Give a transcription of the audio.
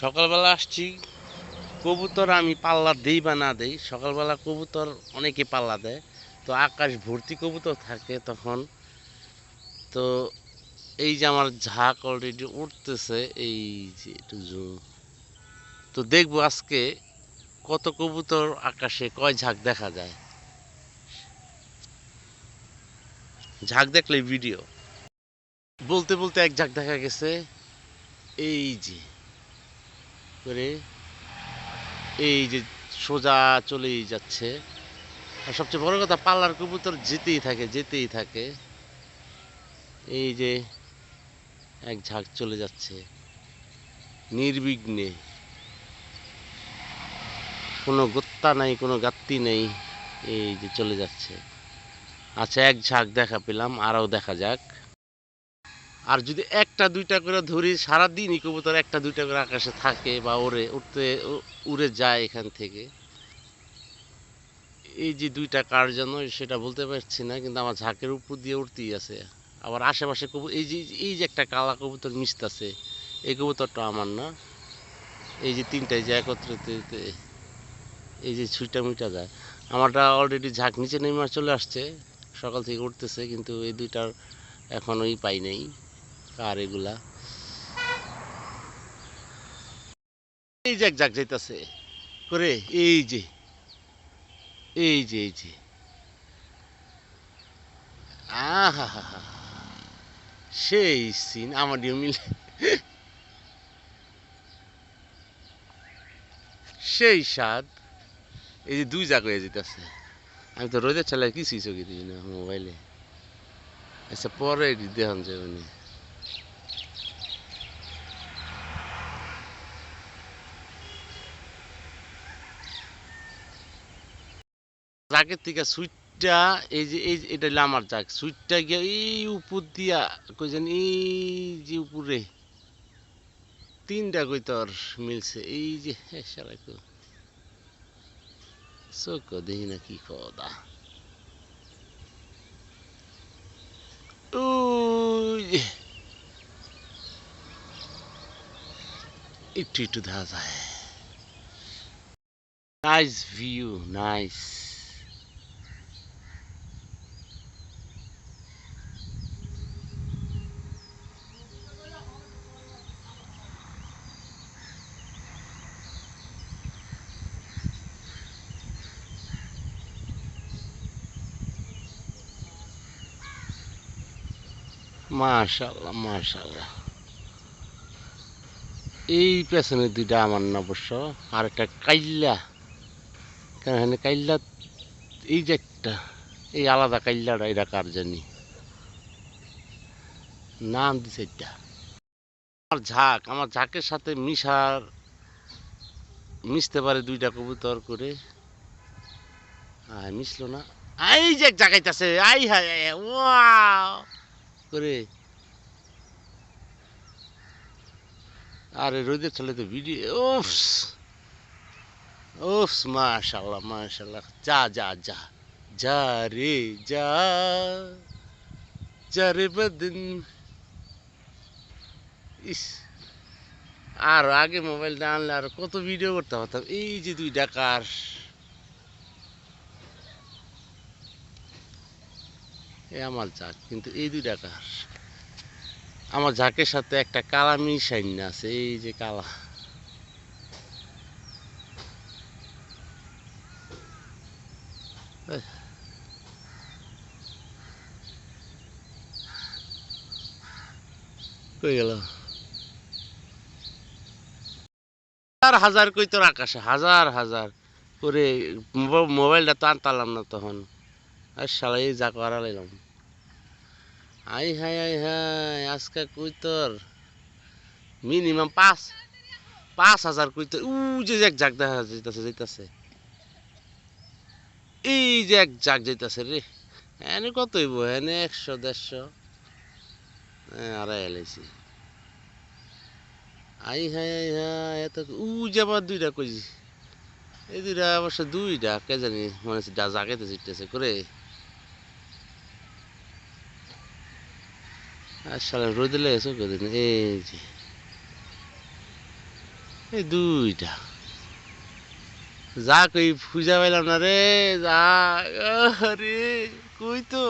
সকালবেলা আসছি। কবুতর আমি পাল্লা দেই বা না দেই, সকালবেলা কবুতর অনেকে পাল্লা দেয়। তো আকাশ ভর্তি কবুতর থাকে তখন। তো এই যে আমার ঝাঁক অলরেডি উঠতেছে, এই যে একটু। তো দেখব আজকে কত কবুতর আকাশে কয় ঝাঁক দেখা যায়। ঝাঁক দেখলে ভিডিও বলতে বলতে এক ঝাঁক দেখা গেছে। এই যে। করে এই যে সোজা চলেই যাচ্ছে। আর সবচেয়ে বড় কথা, পাল্লার কবুতর যেতেই থাকে যেতেই থাকে। এই যে এক ঝাঁক চলে যাচ্ছে, নির্বিঘ্নে। কোনো গোত্তা নাই, কোনো গাত্তি নেই, এই যে চলে যাচ্ছে। আচ্ছা এক ঝাঁক দেখা পেলাম, আরও দেখা যাক। আর যদি একটা, দুইটা করে ধরি, সারাদিনই কবুতর একটা, দুইটা করে আকাশে থাকে বা ওড়ে উঠতে উড়ে যায় এখান থেকে। এই যে দুইটা কার জন্য সেটা বলতে পারছি না, কিন্তু আমার ঝাঁকের উপর দিয়ে উঠতেই আছে। আবার আশেপাশে কবু এই যে এই যে একটা কালা কবুতর মিশতেছে, এই কবুতরটা আমার না। এই যে তিনটায় যে একত্রিত এই যে ছুইটা মুইটা যায়। আমারটা অলরেডি ঝাঁক নিচে নেমে চলে আসছে, সকাল থেকে উঠতেছে কিন্তু এই দুইটার এখনোই পাই নাই। কার এগুলা। এই যে এক জাগ যাইতাছে, করে এই যে এই যে এই যে। আহা সেই সিন আমারও মিলে। সেই স্বাদ, এই যে দুই জাগ হয়ে যেতেছে আমি তো রোদের চালাই কিছুই চোখে দিই না মোবাইলে। আচ্ছা পরে দেখান যাবে জাগের থেকে সুইটটা, এই যে, এই এটা হলো আমার সুইটটা গিয়া এই উপর দিয়া, কই জানি, এই যে উপরে। তিনটা কই তোর মিলছে? এই যে সারা কো চোখ দেখি না কি কদা। একটু একটু দেখা যায়। নাইস ভিউ নাইস মাশাল্লাহ মাশাল্লাহ এই পেছনের দুইটা আমার আর একটা কাইল্লা। কেন কাইল্লা, এই যে একটা, এই আলাদা কাইল্লাটা, এটা কার জানি? নাম দিছে এটা। আমার ঝাঁক, আমার ঝাঁকের সাথে মিশার, মিশতে পারে দুইটা কবুতর করে। আয়, মিশলো না। এই যে জাগাইতেছে আই হায়, ওয়াও। করে। আরে রোদের চলে তো ভিডিও ওফস মাশাল্লাহ মাশাল্লাহ। যা যা যা যা রে, যা যা রে বদিন। ইস, আর আগে মোবাইলটা আনলে আর কত ভিডিও করতে পারতাম। এই যে দুই ডাকার। এ আমার যাক কিন্তু এই দুই ডাকার আমার ঝাঁকের সাথে একটা কালা মিশাইন আছে, এই যে কালা। কই হাজার হাজার কই তোর আকাশে? হাজার হাজার। করে মোবা- মোবাইলটা তো আনতালাম না তখন। আর শালা এই যা করা লাইলাম আই হাই আই হাই, আজকে কই তোর? মিনিমাম পাঁচ পাঁচ হাজার কই তোর? উ যে এক জাগ দেখা যাইতাছে যাইতাছে। এই যে এক জাগ যাইতাছে রে। এনে কত হইব? এনে একশো, দেড়শো। আড়াই এলাইছি আই হাই আই হাই এত উ যে আবার দুইটা কইছি। এই দুইটা অবশ্য দুইটা, কে জানি, মনে হচ্ছে জাগাইতে চিটতেছে করে। আর সারা রোদ লেগেছে কদিন এই এই দুইটা। যা কই, খুঁজা পাইলাম না রে, যা। রে কই তো